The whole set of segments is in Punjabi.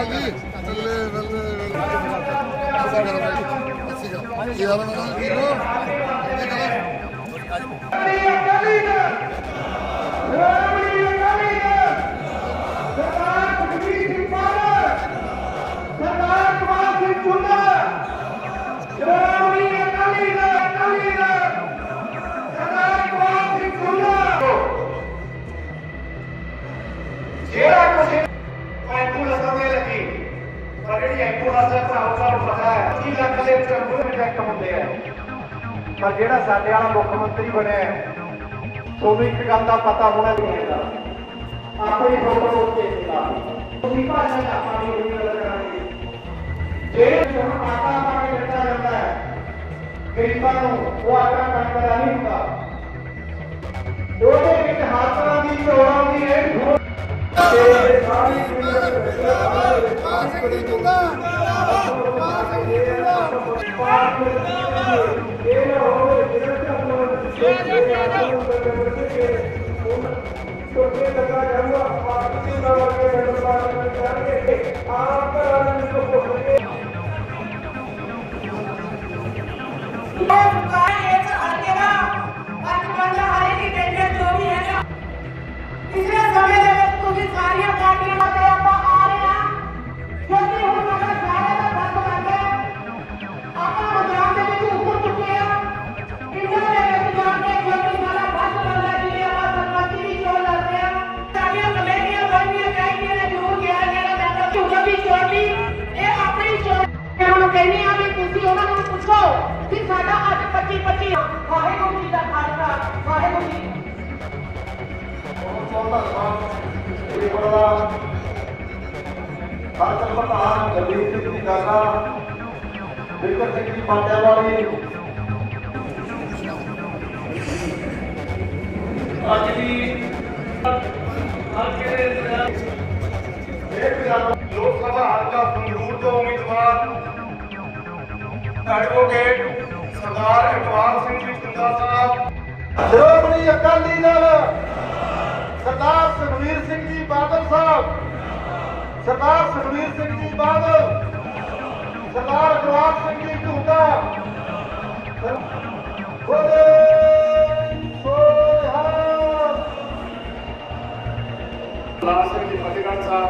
ਅਕਾਲ ਜੀ ਬੱਲੇ ਬੱਲੇ ਬੱਲੇ ਅੱਛੀ ਗੱਲ ਕੀ ਹਾਲ ਹੈ ਮੇਰਾ ਠੀਕ ਹੋ ਠੀਕ ਹੈ ਜਿਹੜਾ ਪਰ ਜਿਹੜਾ ਸਾਡੇ ਵਾਲਾ ਮੁੱਖ ਮੰਤਰੀ ਬਣਿਆ ਤੁਹਾਨੂੰ ਇੱਕ ਗੱਲ ਦਾ ਪਤਾ ਹੋਣਾ ਚਾਹੀਦਾ ਆਪਣੀ ਫੋਟੋ ਉੱਤੇ ਲਾ ਤੁਸੀਂ ਭਾਸ਼ਾ ਦਾ ਉਹੀ ਗੱਲ ਕਰਾਂਗੇ। ਜਿਹੜੇ ਹੁਣ ਆਟਾ ਪਾ ਕੇ ਦਿੱਤਾ ਜਾਂਦਾ ਹੈ ਗਰੀਬਾਂ ਨੂੰ ਉਹ ਆਟਾ ਦਾ ਨਹੀਂ ਹੁੰਦਾ। ਉਹਦੇ ਵਿੱਚ ਹਰ ਤਰ੍ਹਾਂ ਦੀ ਚੋਰਾਂ ਦੀ ਰੇਡ ਹੋ। ਤੇ ਸਾਰੀ आपका ਹਰ ਪ੍ਰਧਾਨ ਜਗਦੀਪ ਸਿੰਘ ਜੀ ਕਾਕਾ ਵਿਕਰ ਸਿੰਘ ਜੀ ਪਾਟਿਆ ਵਾਲੀ ਅੱਜ ਦੀ ਲੋਕ ਸਭਾ ਹਲਕਾ ਸੰਗਰੂਰ ਤੋਂ ਉਮੀਦਵਾਰ ਐਡਵੋਕੇਟ ਸਰਦਾਰ ਇਕਬਾਲ ਸਿੰਘ ਜੀ ਕੁੰਦਾ ਸਾਹਿਬ। ਸ਼੍ਰੋਮਣੀ ਅਕਾਲੀ ਦਲ ਸਰਦਾਰ ਸੁਖਵੀਰ ਸਿੰਘ ਜੀ ਬਾਦਲ ਸਾਹਿਬ। ਸਰਦਾਰ ਸੁਖਵੀਰ ਸਿੰਘ ਜੀ ਬਾਦਲ। ਸਰਦਾਰ ਗੁਰਵਾਰ ਸਿੰਘ ਜੀ ਝੂਟਾ ਬੋਲੇ ਲਾਲ ਸਿੰਘ ਜੀ ਫਤਿਹਗੜ੍ਹ ਸਾਹਿਬ,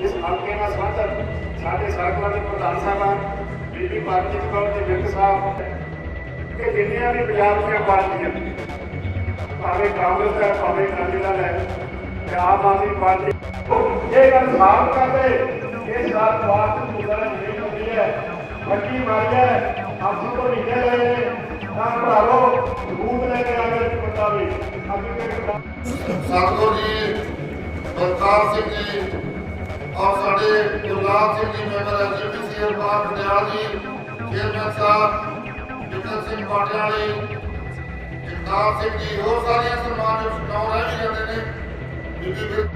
ਇਸ ਹਲਕੇ ਨਾਲ ਸੰਬੰਧਿਤ ਸਾਡੇ ਸਰਕਲਾਂ ਦੇ ਪ੍ਰਧਾਨ ਸਾਹਿਬਾਨ, ਬੀਬੀ ਪਰਮਜੀਤ ਕੌਰ ਜੀ ਵਿਰਕ ਸਾਹਿਬ ਕਿ ਜਿੰਨੀਆਂ ਵੀ ਪੰਜਾਬ ਦੀਆਂ ਪਾਰਟੀਆਂ ਭਾਵੇਂ ਕਾਂਗਰਸ ਹੈ, ਭਾਵੇਂ ਅਕਾਲੀ ਹੈ ਆਮ ਆਦਮੀ ਪਾਰਟੀ ਇਹ ਗੱਲ ਸਾਫ਼ ਕਰਦੇ ਇਹ ਸਾਲ ਬਾਅਦ ਮੁਦਰਾ ਨਹੀਂ ਹੁੰਦੀ ਹੈ, ਵੱਡੀ ਮਾਰੀ ਹੈ ਆਪਸੂ ਤੋਂ ਨਿਕਲ ਗਏ ਨੇ। ਤਾਂ ਭਰਾਵੋ ਸਬੂਤ ਲੈ ਕੇ ਆ ਪਤਾ ਵੀ। ਅੱਗੇ ਕੇ ਜੀ ਬਲਕਾਰ ਸਿੰਘ ਜੀ ਔਰ ਸਾਡੇ ਗੁਰਲਾਲ ਸਿੰਘ ਜੀ, ਮੈਂਬਰ ਐਜੀਪੀਸੀ ਅਰਬਾਨ ਪਟਿਆਲਾ ਜੀ ਚੇਅਰਮੈਨ ਸਾਹਿਬ ਵਿਕਰ ਸਿੰਘ ਪਾਟਿਆਲੇ ਜਗਤਾਰ ਸਿੰਘ ਜੀ ਹੋਰ ਸਾਰੀਆਂ ਸਨਮਾਨਯੋਗ ਨੌ ਰਹਿ ਵੀ ਜਾਂਦੇ ਨੇ ਬੀਬੀ ਫਿਰ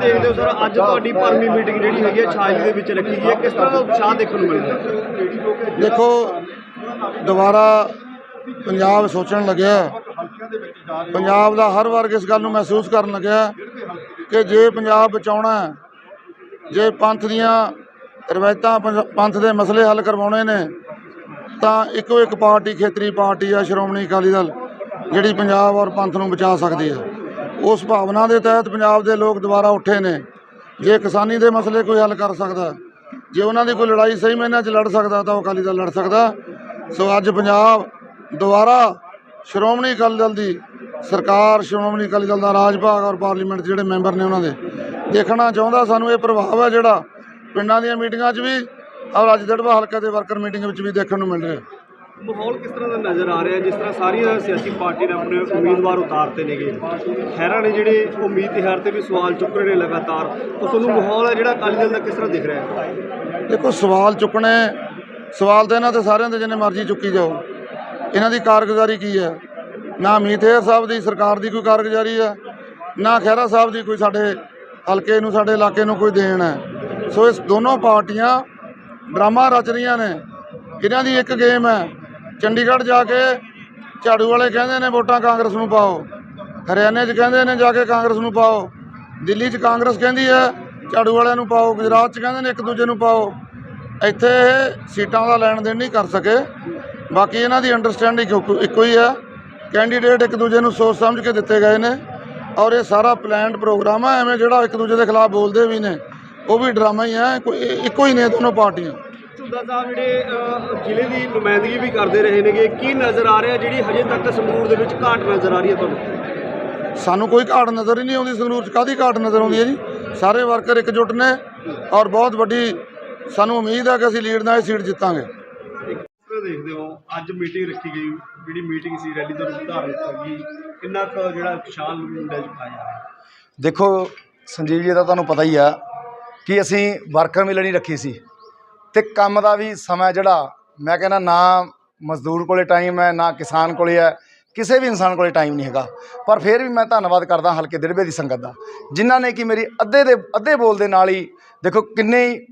ਦੇਖਦੇ ਹੋ ਸਰ ਅੱਜ ਤੁਹਾਡੀ ਭਰਮੀ ਮੀਟਿੰਗ ਜਿਹੜੀ ਹੈਗੀ ਹੈ ਛਾਜਲੀ ਦੇ ਵਿੱਚ ਰੱਖੀ ਗਈ ਹੈ। ਕਿਸ ਤਰ੍ਹਾਂ ਦਾ ਉਤਸ਼ਾਹ ਦੇਖਣ ਨੂੰ ਮਿਲ ਰਿਹਾ ਹੈ? ਦੇਖੋ ਦੁਬਾਰਾ ਪੰਜਾਬ ਸੋਚਣ ਲੱਗਿਆ ਪੰਜਾਬ ਦਾ ਹਰ ਵਰਗ ਇਸ ਗੱਲ ਨੂੰ ਮਹਿਸੂਸ ਕਰਨ ਲੱਗਿਆ ਕਿ ਜੇ ਪੰਜਾਬ ਬਚਾਉਣਾ ਹੈ ਜੇ ਪੰਥ ਦੀਆਂ ਰਵਾਇਤਾਂ ਪੰਥ ਦੇ ਮਸਲੇ ਹੱਲ ਕਰਵਾਉਣੇ ਨੇ, ਤਾਂ ਇੱਕੋ ਇੱਕ ਪਾਰਟੀ ਖੇਤਰੀ ਪਾਰਟੀ ਆ ਸ਼੍ਰੋਮਣੀ ਅਕਾਲੀ ਦਲ, ਜਿਹੜੀ ਪੰਜਾਬ ਔਰ ਪੰਥ ਨੂੰ ਬਚਾ ਸਕਦੀ ਹੈ ਉਸ ਭਾਵਨਾ ਦੇ ਤਹਿਤ ਪੰਜਾਬ ਦੇ ਲੋਕ ਦੁਬਾਰਾ ਉੱਠੇ ਨੇ। ਜੇ ਕਿਸਾਨੀ ਦੇ ਮਸਲੇ ਕੋਈ ਹੱਲ ਕਰ ਸਕਦਾ, ਜੇ ਉਹਨਾਂ ਦੀ ਕੋਈ ਲੜਾਈ ਸਹੀ ਮਹੀਨਿਆਂ 'ਚ ਲੜ ਸਕਦਾ, ਤਾਂ ਉਹ ਅਕਾਲੀ ਦਲ ਲੜ ਸਕਦਾ। ਸੋ ਅੱਜ ਪੰਜਾਬ ਦੁਬਾਰਾ ਸ਼੍ਰੋਮਣੀ ਅਕਾਲੀ ਦਲ ਦੀ ਸਰਕਾਰ, ਸ਼੍ਰੋਮਣੀ ਅਕਾਲੀ ਦਲ ਦਾ ਰਾਜ ਭਾਗ ਔਰ ਪਾਰਲੀਮੈਂਟ ਜਿਹੜੇ ਮੈਂਬਰ ਨੇ ਉਹਨਾਂ ਦੇ ਦੇਖਣਾ ਚਾਹੁੰਦਾ ਸਾਨੂੰ ਇਹ ਪ੍ਰਭਾਵ ਹੈ ਜਿਹੜਾ ਪਿੰਡਾਂ ਦੀਆਂ ਮੀਟਿੰਗਾਂ 'ਚ ਵੀ ਔਰ ਅੱਜ ਦੜਵਾ ਹਲਕਾ ਦੇ ਵਰਕਰ ਮੀਟਿੰਗ ਵਿੱਚ ਵੀ ਦੇਖਣ ਨੂੰ ਮਿਲ ਰਿਹਾ। ਮਾਹੌਲ ਕਿਸ ਤਰ੍ਹਾਂ ਦਾ ਨਜ਼ਰ ਆ ਰਿਹਾ? ਜਿਸ ਤਰ੍ਹਾਂ ਸਾਰੀਆਂ ਸਿਆਸੀ ਪਾਰਟੀਆਂ ਨੇ ਆਪਣੇ ਉਮੀਦਵਾਰ ਉਤਾਰਤੇ ਨੇਗੇ। ਖੈਰਾਂ ਨੇ ਜਿਹੜੇ ਉਮੀਦ ਤਿਹਾਰ ਤੇ ਵੀ ਸਵਾਲ ਚੁੱਕ ਰਹੇ ਨੇ ਲਗਾਤਾਰ। ਉਹ ਤੁਹਾਨੂੰ ਮਾਹੌਲ ਹੈ ਜਿਹੜਾ ਅਕਾਲੀ ਦਲ ਦਾ ਕਿਸ ਤਰ੍ਹਾਂ ਦਿਖ ਰਿਹਾ ਹੈ? ਦੇਖੋ ਸਵਾਲ ਚੁੱਕਣੇ ਸਵਾਲ ਤਾਂ ਇਹਨਾਂ ਤੇ ਸਾਰਿਆਂ ਦੇ ਜਿੰਨੇ ਮਰਜ਼ੀ ਚੁੱਕੀ ਜਾਓ। ਇਹਨਾਂ ਦੀ ਕਾਰਗੁਜ਼ਾਰੀ ਕੀ ਹੈ? ਨਾ ਮੀਥੇਰ ਸਾਹਿਬ ਦੀ ਸਰਕਾਰ ਦੀ ਕੋਈ ਕਾਰਗੁਜ਼ਾਰੀ ਹੈ ਨਾ ਖਹਿਰਾ ਸਾਹਿਬ ਦੀ ਕੋਈ ਸਾਡੇ ਹਲਕੇ ਨੂੰ, ਸਾਡੇ ਇਲਾਕੇ ਨੂੰ ਕੋਈ ਦੇਣ ਹੈ। ਸੋ ਇਸ ਦੋਨੋਂ ਪਾਰਟੀਆਂ ਡਰਾਮਾ ਰਚ ਰਹੀਆਂ ਨੇ। ਇਹਨਾਂ ਦੀ ਇੱਕ ਗੇਮ ਹੈ? ਚੰਡੀਗੜ੍ਹ ਜਾ ਕੇ ਝਾੜੂ ਵਾਲੇ ਕਹਿੰਦੇ ਨੇ ਵੋਟਾਂ ਕਾਂਗਰਸ ਨੂੰ ਪਾਓ। ਹਰਿਆਣੇ 'ਚ ਕਹਿੰਦੇ ਨੇ ਜਾ ਕੇ ਕਾਂਗਰਸ ਨੂੰ ਪਾਓ। ਦਿੱਲੀ 'ਚ ਕਾਂਗਰਸ ਕਹਿੰਦੀ ਹੈ, ਝਾੜੂ ਵਾਲਿਆਂ ਨੂੰ ਪਾਓ। ਗੁਜਰਾਤ 'ਚ ਕਹਿੰਦੇ ਨੇ ਇੱਕ ਦੂਜੇ ਨੂੰ ਪਾਓ। ਇੱਥੇ ਇਹ ਸੀਟਾਂ ਦਾ ਲੈਣ ਦੇਣ ਨਹੀਂ ਕਰ ਸਕੇ। ਬਾਕੀ ਇਹਨਾਂ ਦੀ ਅੰਡਰਸਟੈਂਡਿੰਗ ਇੱਕੋ ਹੀ ਹੈ। ਕੈਂਡੀਡੇਟ ਇੱਕ ਦੂਜੇ ਨੂੰ ਸੋਚ ਸਮਝ ਕੇ ਦਿੱਤੇ ਗਏ ਨੇ। ਔਰ ਇਹ ਸਾਰਾ ਪਲਾਨਡ ਪ੍ਰੋਗਰਾਮ ਹੈ ਐਵੇਂ ਜਿਹੜਾ ਇੱਕ ਦੂਜੇ ਦੇ ਖਿਲਾਫ ਬੋਲਦੇ ਵੀ ਨੇ ਉਹ ਵੀ ਡਰਾਮਾ ਹੀ ਹੈ ਕੋਈ ਇੱਕੋ ਹੀ ਨੇ ਦੋਨੋਂ ਪਾਰਟੀਆਂ। ਝੁੰਦਾ ਸਾਹਿਬ ਜਿਹੜੇ ਜ਼ਿਲ੍ਹੇ ਦੀ ਨੁਮਾਇੰਦਗੀ ਵੀ ਕਰਦੇ ਰਹੇ ਨੇਗੇ ਕੀ ਨਜ਼ਰ ਆ ਰਿਹਾ ਜਿਹੜੀ ਹਜੇ ਤੱਕ ਸੰਗਰੂਰ ਦੇ ਵਿੱਚ ਘਾਟ ਨਜ਼ਰ ਆ ਰਹੀ ਹੈ ਤੁਹਾਨੂੰ? ਸਾਨੂੰ ਕੋਈ ਘਾਟ ਨਜ਼ਰ ਹੀ ਨਹੀਂ ਆਉਂਦੀ ਸੰਗਰੂਰ 'ਚ ਕਾਦੀ ਘਾਟ ਨਜ਼ਰ ਆਉਂਦੀ ਹੈ ਜੀ? ਸਾਰੇ ਵਰਕਰ ਇਕਜੁੱਟ ਨੇ ਔਰ ਬਹੁਤ ਵੱਡੀ ਸਾਨੂੰ ਉਮੀਦ ਹੈ ਕਿ ਅਸੀਂ ਲੀਡ ਨਾਲ ਇਹ ਸੀਟ ਜਿੱਤਾਂਗੇ। ਦੇਖਦੇ ਹੋ ਅੱਜ ਮੀਟਿੰਗ ਰੱਖੀ ਗਈ ਜਿਹੜੀ ਮੀਟਿੰਗ ਸੀ ਰੈਲੀ ਦਾ ਰੂਪ ਧਾਰਨ ਕੀਤੀ ਕਿੰਨਾ ਕੁ ਜਿਹੜਾ ਖੁਸ਼ਹਾਲ ਮੁੰਡਾ ਚ ਪਾਇਆ ਜਾ ਰਿਹਾ ਦੇਖੋ, ਸੰਜੀਵ ਜੀ ਦਾ ਤੁਹਾਨੂੰ ਪਤਾ ਹੀ ਆ ਕਿ ਅਸੀਂ ਵਰਕਰ ਮਿਲਣੀ ਰੱਖੀ ਸੀ ਤੇ ਕੰਮ ਦਾ ਵੀ ਸਮਾਂ ਜਿਹੜਾ, ਮੈਂ ਕਹਿੰਦਾ ਨਾ ਮਜ਼ਦੂਰ ਕੋਲੇ ਟਾਈਮ ਹੈ, ਨਾ ਕਿਸਾਨ ਕੋਲੇ ਹੈ, ਕਿਸੇ ਵੀ ਇਨਸਾਨ ਕੋਲੇ ਟਾਈਮ ਨਹੀਂ ਹੈਗਾ। ਪਰ ਫਿਰ ਵੀ ਮੈਂ ਧੰਨਵਾਦ ਕਰਦਾ ਹਲਕੇ ਦਿੜਬੇ ਦੀ ਸੰਗਤ ਦਾ, ਜਿਨ੍ਹਾਂ ਨੇ ਕਿ ਮੇਰੀ ਅੱਧੇ ਦੇ, ਅੱਧੇ ਬੋਲ ਦੇ ਨਾਲ ਹੀ ਦੇਖੋ ਕਿੰਨੇ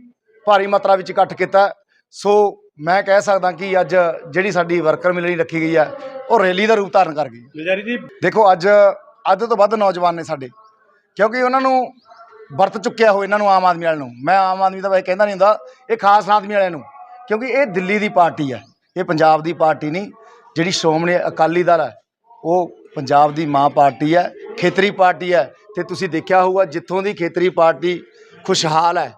ਭਾਰੀ ਮਾਤਰਾ ਵਿੱਚ ਇਕੱਠ ਕੀਤਾ। ਸੋ ਮੈਂ ਕਹਿ ਸਕਦਾ ਕਿ ਅੱਜ ਜਿਹੜੀ ਸਾਡੀ ਵਰਕਰ ਮਿਲਣੀ ਰੱਖੀ ਗਈ ਹੈ ਉਹ ਰੈਲੀ ਦਾ ਰੂਪ ਧਾਰਨ ਕਰ ਗਈ ਜੀ ਦੇਖੋ ਅੱਜ ਅੱਧ ਤੋਂ ਵੱਧ ਨੌਜਵਾਨ ਨੇ ਸਾਡੇ ਕਿਉਂਕਿ ਉਹਨਾਂ ਨੂੰ ਵਰਤ ਚੁੱਕਿਆ ਹੋ ਇਹਨਾਂ ਨੂੰ ਆਮ ਆਦਮੀ ਵਾਲਿਆਂ ਨੂੰ। ਮੈਂ ਆਮ ਆਦਮੀ ਦਾ ਵੈਸੇ ਕਹਿੰਦਾ ਨਹੀਂ ਹੁੰਦਾ ਇਹ ਖਾਸ ਆਦਮੀ ਵਾਲਿਆਂ ਨੂੰ ਕਿਉਂਕਿ ਇਹ ਦਿੱਲੀ ਦੀ ਪਾਰਟੀ ਹੈ ਇਹ ਪੰਜਾਬ ਦੀ ਪਾਰਟੀ ਨਹੀਂ ਜਿਹੜੀ ਸ਼੍ਰੋਮਣੀ ਅਕਾਲੀ ਦਲ ਹੈ ਉਹ ਪੰਜਾਬ ਦੀ ਮਾਂ ਪਾਰਟੀ ਹੈ ਖੇਤਰੀ ਪਾਰਟੀ ਹੈ ਤੇ ਤੁਸੀਂ ਦੇਖਿਆ ਹੋਊਗਾ ਜਿੱਥੋਂ ਦੀ ਖੇਤਰੀ ਪਾਰਟੀ ਖੁਸ਼ਹਾਲ ਹੈ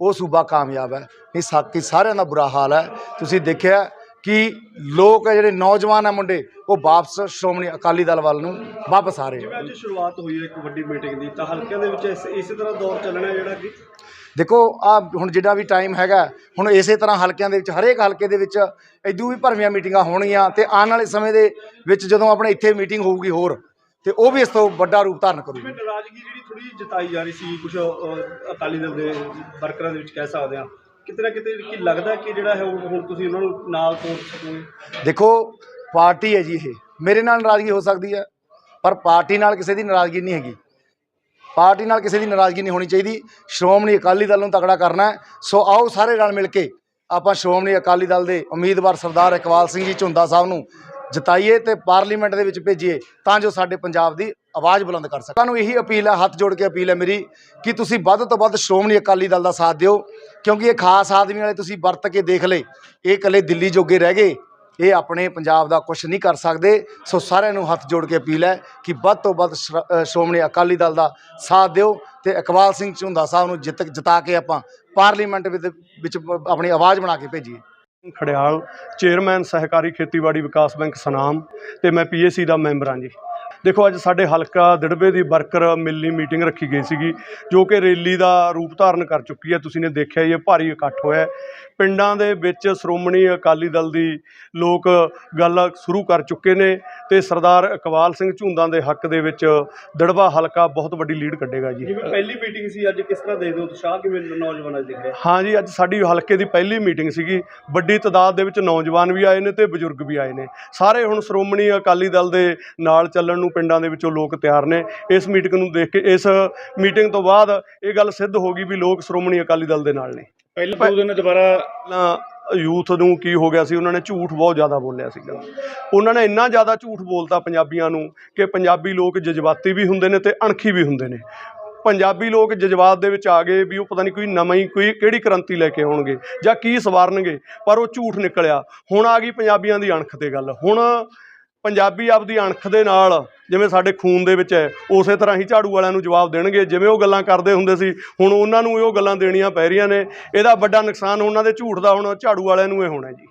ਉਹ ਸੂਬਾ ਕਾਮਯਾਬ ਹੈ। ਇਹ ਸਾਕੀ ਸਾਰਿਆਂ ਦਾ ਬੁਰਾ ਹਾਲ ਹੈ। ਤੁਸੀਂ ਦੇਖਿਆ ਕਿ ਲੋਕ ਜਿਹੜੇ ਨੌਜਵਾਨ ਆ ਮੁੰਡੇ ਉਹ ਵਾਪਸ ਸ਼੍ਰੋਮਣੀ ਅਕਾਲੀ ਦਲ ਵੱਲ ਨੂੰ ਵਾਪਸ ਆ ਰਹੇ ਅੱਜ ਸ਼ੁਰੂਆਤ ਹੋਈ ਹੈ ਇੱਕ ਵੱਡੀ ਮੀਟਿੰਗ ਦੀ ਤਾਂ ਹਲਕਿਆਂ ਦੇ ਵਿੱਚ ਇਸ- ਤਰ੍ਹਾਂ ਦੌਰ ਚੱਲਣਾ ਜਿਹੜਾ ਕਿ? ਦੇਖੋ ਆ ਹੁਣ ਜਿੱਡਾ ਵੀ ਟਾਈਮ ਹੈਗਾ ਹੁਣ ਇਸੇ ਤਰ੍ਹਾਂ ਹਲਕਿਆਂ ਦੇ ਵਿੱਚ ਹਰੇਕ ਹਲਕੇ ਦੇ ਵਿੱਚ ਇਦੋਂ ਵੀ ਭਰਵੀਆਂ ਮੀਟਿੰਗਾਂ ਹੋਣਗੀਆਂ ਤੇ ਆਉਣ ਵਾਲੇ ਸਮੇਂ ਦੇ ਵਿੱਚ ਜਦੋਂ ਆਪਣੇ ਇੱਥੇ ਮੀਟਿੰਗ ਹੋਊਗੀ ਹੋਰ ਤੇ ਉਹ ਵੀ ਇਸ ਤੋਂ ਵੱਡਾ ਰੂਪ ਧਾਰਨ ਕਰੂਗੀ। ਜਿਵੇਂ ਨਾਰਾਜ਼ਗੀ ਜਿਹੜੀ ਥੋੜੀ ਜਤਾਈ ਜਾ ਰਹੀ ਸੀ ਕੁਝ ਅਕਾਲੀ ਦਲ ਦੇ ਵਰਕਰਾਂ ਦੇ ਵਿੱਚ ਕਹਿ ਸਕਦੇ ਆ ਕਿਤੇ ਨਾ ਕਿਤੇ ਕੀ ਲੱਗਦਾ ਕਿ ਜਿਹੜਾ ਹੈ ਹੁਣ ਤੁਸੀਂ ਉਹਨਾਂ ਨੂੰ ਨਾਲ ਤੋੜ ਸਕੋਗੇ? ਦੇਖੋ ਪਾਰਟੀ ਹੈ ਜੀ ਇਹ। ਮੇਰੇ ਨਾਲ ਨਾਰਾਜ਼ਗੀ ਹੋ ਸਕਦੀ ਹੈ ਪਰ ਪਾਰਟੀ ਨਾਲ ਕਿਸੇ ਦੀ ਨਾਰਾਜ਼ਗੀ ਨਹੀਂ ਹੈਗੀ। ਪਾਰਟੀ ਨਾਲ ਕਿਸੇ ਦੀ ਨਾਰਾਜ਼ਗੀ ਨਹੀਂ ਹੋਣੀ ਚਾਹੀਦੀ। ਸ਼੍ਰੋਮਣੀ ਅਕਾਲੀ ਦਲ ਨੂੰ ਤਕੜਾ ਕਰਨਾ ਸੋ ਆਓ ਸਾਰੇ ਨਾਲ ਮਿਲ ਕੇ ਆਪਾਂ ਸ਼੍ਰੋਮਣੀ ਅਕਾਲੀ ਦਲ ਦੇ ਉਮੀਦਵਾਰ ਸਰਦਾਰ ਇਕਬਾਲ ਸਿੰਘ ਜੀ ਝੁੰਦਾ ਸਾਹਿਬ ਨੂੰ ਜਤਾਈਏ ਤੇ ਪਾਰਲੀਮੈਂਟ ਦੇ ਵਿੱਚ ਭੇਜੀਏ ਤਾਂ ਜੋ ਸਾਡੇ ਪੰਜਾਬ ਦੀ ਆਵਾਜ਼ ਬੁਲੰਦ ਕਰ ਸਕਣ ਤੁਹਾਨੂੰ ਇਹੀ ਅਪੀਲ ਹੈ, ਹੱਥ ਜੋੜ ਕੇ ਅਪੀਲ ਹੈ ਮੇਰੀ ਕਿ ਤੁਸੀਂ ਵੱਧ ਤੋਂ ਵੱਧ ਸ਼੍ਰੋਮਣੀ ਅਕਾਲੀ ਦਲ ਦਾ ਸਾਥ ਦਿਓ, ਕਿਉਂਕਿ ਇਹ ਖਾਸ ਆਦਮੀ ਵਾਲੇ ਤੁਸੀਂ ਵਰਤ ਕੇ ਦੇਖ ਲਏ, ਇਹ ਇਕੱਲੇ ਦਿੱਲੀ ਜੋਗੇ ਰਹਿ ਗਏ, ਇਹ ਆਪਣੇ ਪੰਜਾਬ ਦਾ ਕੁਝ ਨਹੀਂ ਕਰ ਸਕਦੇ। ਸੋ ਸਾਰਿਆਂ ਨੂੰ ਹੱਥ ਜੋੜ ਕੇ ਅਪੀਲ ਹੈ ਕਿ ਵੱਧ ਤੋਂ ਵੱਧ ਸ਼੍ਰ- ਸ਼੍ਰੋਮਣੀ ਅਕਾਲੀ ਦਲ ਦਾ ਸਾਥ ਦਿਓ ਤੇ ਇਕਬਾਲ ਸਿੰਘ ਝੁੰਦਾ ਸਾਹਿਬ ਨੂੰ ਜਿੱਤ, ਜਿਤਾ ਕੇ ਆਪਾਂ ਪਾਰਲੀਮੈਂਟ ਵਿੱਚ ਵਿੱਚ ਆਪਣੀ ਆਵਾਜ਼ ਬਣਾ ਕੇ ਭੇਜੀਏ। ਖੜਿਆਲ ਚੇਅਰਮੈਨ ਸਹਿਕਾਰੀ ਖੇਤੀਬਾੜੀ ਵਿਕਾਸ ਬੈਂਕ ਸਨਾਮ ਤੇ ਮੈਂ ਪੀਏਸੀ ਦਾ ਮੈਂਬਰ ਹਾਂ ਜੀ। ਦੇਖੋ ਅੱਜ ਸਾਡੇ ਹਲਕਾ ਦਿੜਬੇ ਦੀ ਵਰਕਰ ਮਿਲਣੀ ਮੀਟਿੰਗ ਰੱਖੀ ਗਈ ਸੀਗੀ ਜੋ ਕਿ ਰੈਲੀ ਦਾ ਰੂਪ ਧਾਰਨ ਕਰ ਚੁੱਕੀ ਹੈ। ਤੁਸੀਂ ਨੇ ਦੇਖਿਆ ਇਹ ਭਾਰੀ ਇਕੱਠ ਹੋਇਆ। ਪਿੰਡਾਂ ਦੇ ਵਿੱਚ ਸ਼੍ਰੋਮਣੀ ਅਕਾਲੀ ਦਲ ਦੀ ਲੋਕ ਗੱਲ ਸ਼ੁਰੂ ਕਰ ਚੁੱਕੇ ਨੇ ਤੇ ਸਰਦਾਰ ਇਕਬਾਲ ਸਿੰਘ ਝੁੰਦਾਂ ਦੇ ਹੱਕ ਦੇ ਵਿੱਚ ਦਿੜਬਾ ਹਲਕਾ ਬਹੁਤ ਵੱਡੀ ਲੀਡ ਕੱਢੇਗਾ ਜੀ। ਜਿਵੇਂ ਪਹਿਲੀ ਮੀਟਿੰਗ ਸੀ ਅੱਜ ਕਿਸ ਤਰ੍ਹਾਂ ਦੇਖਦੇ ਹੋ ਉਤਸ਼ਾਹ ਕਿਵੇਂ ਨੌਜਵਾਨਾਂ 'ਚ ਦਿਖ ਰਿਹਾ ਹਾਂ ਜੀ ਅੱਜ ਸਾਡੀ ਹਲਕੇ ਦੀ ਪਹਿਲੀ ਮੀਟਿੰਗ ਸੀਗੀ। ਵੱਡੀ ਤਾਦਾਦ ਦੇ ਵਿੱਚ ਨੌਜਵਾਨ ਵੀ ਆਏ ਨੇ ਤੇ ਬਜ਼ੁਰਗ ਵੀ ਆਏ ਨੇ। ਸਾਰੇ ਹੁਣ ਸ਼੍ਰੋਮਣੀ ਅਕਾਲੀ ਦਲ ਦੇ ਨਾਲ ਚੱਲਣ ਨੂੰ ਪਿੰਡਾਂ ਦੇ ਵਿੱਚੋਂ ਲੋਕ ਤਿਆਰ ਨੇ। ਇਸ ਮੀਟਿੰਗ ਨੂੰ ਦੇਖ ਕੇ ਇਸ ਮੀਟਿੰਗ ਤੋਂ ਬਾਅਦ ਇਹ ਗੱਲ ਸਿੱਧ ਹੋ ਗਈ ਵੀ ਲੋਕ ਸ਼੍ਰੋਮਣੀ ਅਕਾਲੀ ਦਲ ਦੇ ਨਾਲ ਨੇ। ਪਹਿਲੇ ਦੋ ਦਿਨ ਦੁਬਾਰਾ ਯੂਥ ਨੂੰ ਕੀ ਹੋ ਗਿਆ ਸੀ ਉਹਨਾਂ ਨੇ ਝੂਠ ਬਹੁਤ ਜ਼ਿਆਦਾ ਬੋਲਿਆ ਸੀਗਾ ਉਹਨਾਂ ਨੇ ਇੰਨਾ ਜ਼ਿਆਦਾ ਝੂਠ ਬੋਲਤਾ ਪੰਜਾਬੀਆਂ ਨੂੰ ਕਿ ਪੰਜਾਬੀ ਲੋਕ ਜਜ਼ਬਾਤੀ ਵੀ ਹੁੰਦੇ ਨੇ ਤੇ ਅਣਖੀ ਵੀ ਹੁੰਦੇ ਨੇ। ਪੰਜਾਬੀ ਲੋਕ ਜਜ਼ਬਾਤ ਦੇ ਵਿੱਚ ਆ ਗਏ ਵੀ ਉਹ ਪਤਾ ਨਹੀਂ ਕੋਈ ਨਵੀਂ ਕੋਈ ਕਿਹੜੀ ਕ੍ਰਾਂਤੀ ਲੈ ਕੇ ਆਉਣਗੇ ਜਾਂ ਕੀ ਸਵਾਰਨਗੇ ਪਰ ਉਹ ਝੂਠ ਨਿਕਲਿਆ। ਹੁਣ ਆ ਗਈ ਪੰਜਾਬੀਆਂ ਦੀ ਅਣਖ ਤੇ ਗੱਲ। ਹੁਣ ਪੰਜਾਬੀ ਆਪਦੀ ਅਣਖ ਦੇ ਨਾਲ ਜਿਵੇਂ ਸਾਡੇ ਖੂਨ ਦੇ ਵਿੱਚ ਹੈ, ਉਸੇ ਤਰ੍ਹਾਂ ਹੀ ਝਾੜੂ ਵਾਲਿਆਂ ਨੂੰ ਜਵਾਬ ਦੇਣਗੇ। ਜਿਵੇਂ ਉਹ ਗੱਲਾਂ ਕਰਦੇ ਹੁੰਦੇ ਸੀ, ਹੁਣ ਉਹਨਾਂ ਨੂੰ ਉਹ ਗੱਲਾਂ ਦੇਣੀਆਂ ਪੈ ਰਹੀਆਂ ਨੇ। ਇਹਦਾ ਵੱਡਾ ਨੁਕਸਾਨ ਉਹਨਾਂ ਦੇ ਝੂਠ ਦਾ ਹੁਣ ਝਾੜੂ ਵਾਲਿਆਂ ਨੂੰ ਇਹ ਹੋਣਾ ਜੀ।